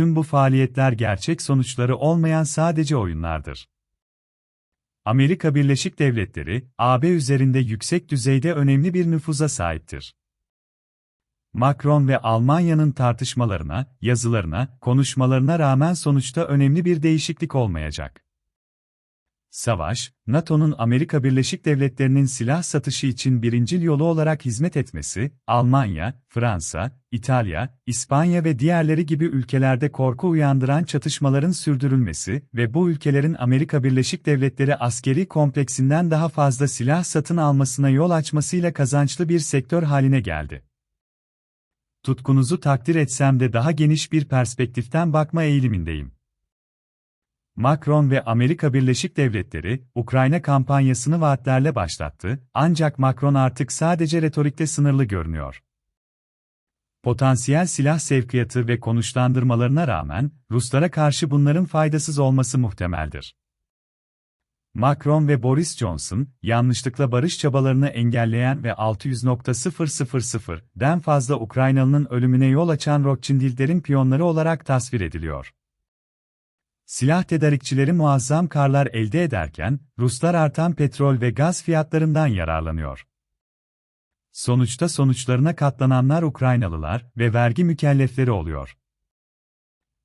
tüm bu faaliyetler gerçek sonuçları olmayan sadece oyunlardır. Amerika Birleşik Devletleri, AB üzerinde yüksek düzeyde önemli bir nüfuza sahiptir. Macron ve Almanya'nın tartışmalarına, yazılarına, konuşmalarına rağmen sonuçta önemli bir değişiklik olmayacak. Savaş, NATO'nun Amerika Birleşik Devletleri'nin silah satışı için birincil yolu olarak hizmet etmesi, Almanya, Fransa, İtalya, İspanya ve diğerleri gibi ülkelerde korku uyandıran çatışmaların sürdürülmesi ve bu ülkelerin Amerika Birleşik Devletleri askeri kompleksinden daha fazla silah satın almasına yol açmasıyla kazançlı bir sektör haline geldi. Tutkunuzu takdir etsem de daha geniş bir perspektiften bakma eğilimindeyim. Macron ve Amerika Birleşik Devletleri, Ukrayna kampanyasını vaatlerle başlattı, ancak Macron artık sadece retorikte sınırlı görünüyor. Potansiyel silah sevkiyatı ve konuşlandırmalarına rağmen, Ruslara karşı bunların faydasız olması muhtemeldir. Macron ve Boris Johnson, yanlışlıkla barış çabalarını engelleyen ve 600.000'den fazla Ukraynalı'nın ölümüne yol açan Rothschild'lerin piyonları olarak tasvir ediliyor. Silah tedarikçileri muazzam karlar elde ederken, Ruslar artan petrol ve gaz fiyatlarından yararlanıyor. Sonuçta sonuçlarına katlananlar Ukraynalılar ve vergi mükellefleri oluyor.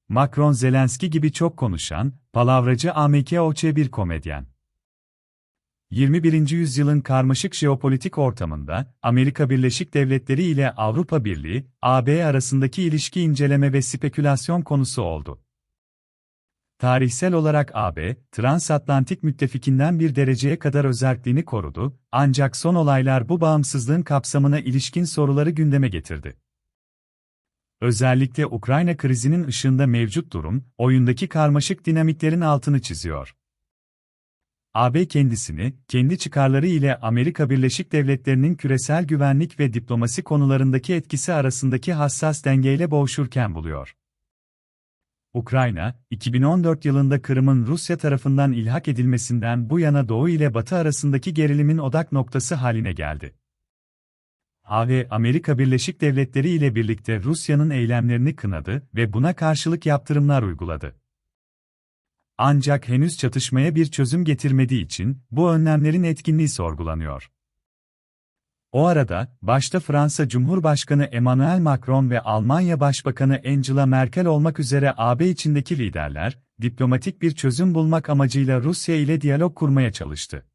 Macron Zelenski gibi çok konuşan, palavracı AMK bir komedyen. 21. yüzyılın karmaşık jeopolitik ortamında, Amerika Birleşik Devletleri ile Avrupa Birliği, AB arasındaki ilişki inceleme ve spekülasyon konusu oldu. Tarihsel olarak AB, transatlantik müttefikinden bir dereceye kadar özelliğini korudu, ancak son olaylar bu bağımsızlığın kapsamına ilişkin soruları gündeme getirdi. Özellikle Ukrayna krizinin ışığında mevcut durum, oyundaki karmaşık dinamiklerin altını çiziyor. AB kendisini, kendi çıkarları ile Amerika Birleşik Devletleri'nin küresel güvenlik ve diplomasi konularındaki etkisi arasındaki hassas dengeyle boğuşurken buluyor. Ukrayna, 2014 yılında Kırım'ın Rusya tarafından ilhak edilmesinden bu yana Doğu ile Batı arasındaki gerilimin odak noktası haline geldi. AV, Amerika Birleşik Devletleri ile birlikte Rusya'nın eylemlerini kınadı ve buna karşılık yaptırımlar uyguladı. Ancak henüz çatışmaya bir çözüm getirmediği için bu önlemlerin etkinliği sorgulanıyor. O arada, başta Fransa Cumhurbaşkanı Emmanuel Macron ve Almanya Başbakanı Angela Merkel olmak üzere AB içindeki liderler, diplomatik bir çözüm bulmak amacıyla Rusya ile diyalog kurmaya çalıştı.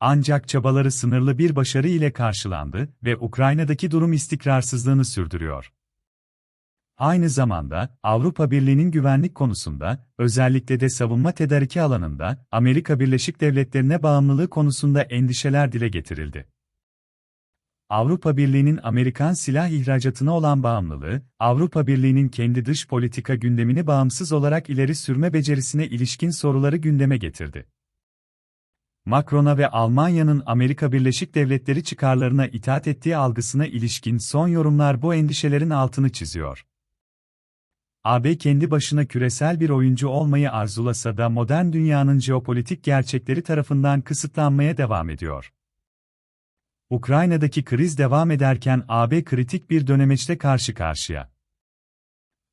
Ancak çabaları sınırlı bir başarı ile karşılandı ve Ukrayna'daki durum istikrarsızlığını sürdürüyor. Aynı zamanda, Avrupa Birliği'nin güvenlik konusunda, özellikle de savunma tedariki alanında, Amerika Birleşik Devletleri'ne bağımlılığı konusunda endişeler dile getirildi. Avrupa Birliği'nin Amerikan silah ihracatına olan bağımlılığı, Avrupa Birliği'nin kendi dış politika gündemini bağımsız olarak ileri sürme becerisine ilişkin soruları gündeme getirdi. Macron'a ve Almanya'nın Amerika Birleşik Devletleri çıkarlarına itaat ettiği algısına ilişkin son yorumlar bu endişelerin altını çiziyor. AB kendi başına küresel bir oyuncu olmayı arzulasa da modern dünyanın jeopolitik gerçekleri tarafından kısıtlanmaya devam ediyor. Ukrayna'daki kriz devam ederken AB kritik bir dönemeçte karşı karşıya.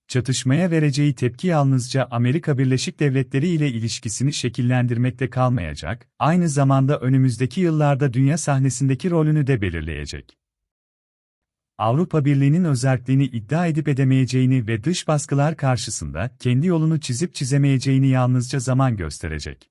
Çatışmaya vereceği tepki yalnızca Amerika Birleşik Devletleri ile ilişkisini şekillendirmekte kalmayacak, aynı zamanda önümüzdeki yıllarda dünya sahnesindeki rolünü de belirleyecek. Avrupa Birliği'nin özelliğini iddia edip edemeyeceğini ve dış baskılar karşısında kendi yolunu çizip çizemeyeceğini yalnızca zaman gösterecek.